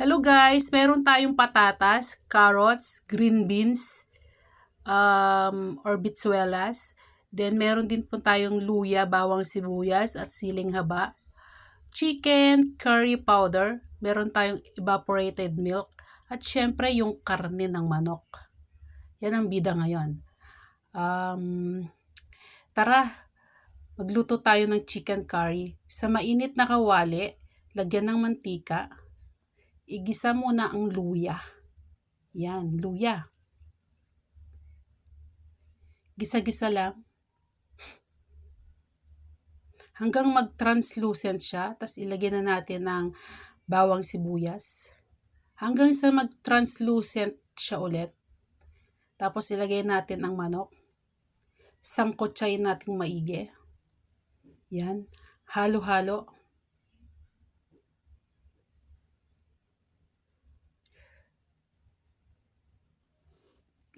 Hello guys, meron tayong patatas, carrots, green beans, um, or bitsuelas. Then meron din po tayong luya, bawang sibuyas at siling haba. Chicken, curry powder, meron tayong evaporated milk, at syempre yung karne ng manok. Yan ang bida ngayon. Um, tara, magluto tayo ng chicken curry. Sa mainit na kawali, lagyan ng mantika, igisa muna ang luya. Yan, luya. Gisa-gisa lang. Hanggang mag-translucent siya, tapos ilagyan na natin ng bawang sibuyas. Hanggang sa mag-translucent siya ulit. Tapos ilagay natin ang manok. Sangkotsayin natin maigi. Yan. Halo-halo.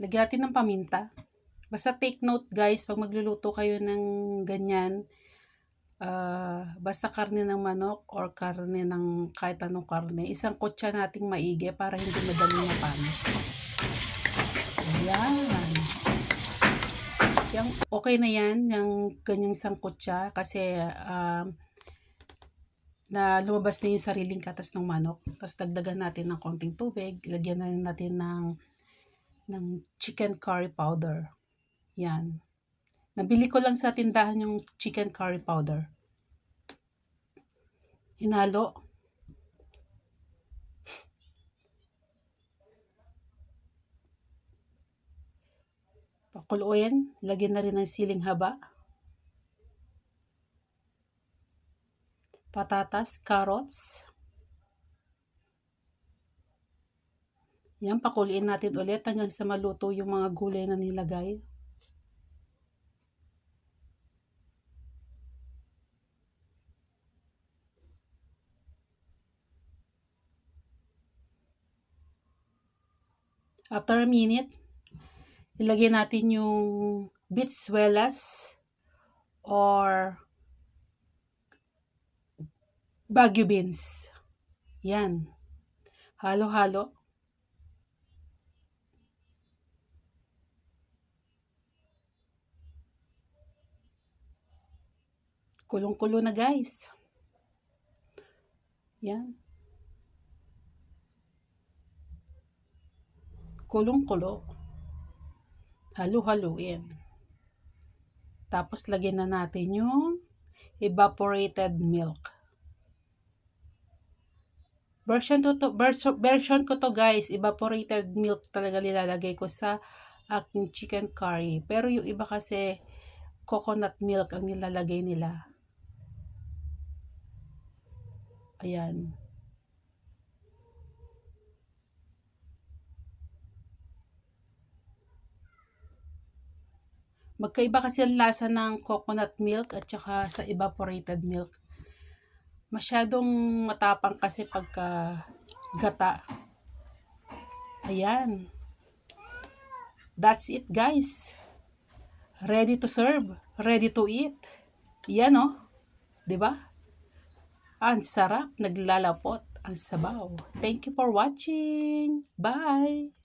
Lagyan natin ng paminta. Basta take note guys, pag magluluto kayo ng ganyan, uh, basta karne ng manok or karne ng kahit anong karne, isang kutsa nating maigi para hindi madali mapanis. Ayan. Yung, okay na yan, yung ganyang sangkutsa kasi uh, na lumabas na yung sariling katas ng manok. Tapos dagdagan natin ng konting tubig, lagyan na natin ng ng chicken curry powder. Yan. Nabili ko lang sa tindahan yung chicken curry powder. Hinalo. Pakuluin. Lagyan na rin ng siling haba. Patatas, carrots. Yan, pakuliin natin ulit hanggang sa maluto yung mga gulay na nilagay. After a minute, ilagay natin yung bitsuelas or Baguio beans. Yan. Halo-halo. Kulong-kulo na guys. Yan. Kulong-kulo. Halu-haluin. Tapos lagyan na natin yung evaporated milk. Version to, to version ko to guys, evaporated milk talaga nilalagay ko sa aking chicken curry. Pero yung iba kasi coconut milk ang nilalagay nila. Ayan. Magkaiba kasi ang lasa ng coconut milk at saka sa evaporated milk. Masyadong matapang kasi pagka gata. Ayan. That's it guys. Ready to serve. Ready to eat. Yan oh. 'Di ba? Ang sarap, naglalapot ang sabaw. Thank you for watching. Bye!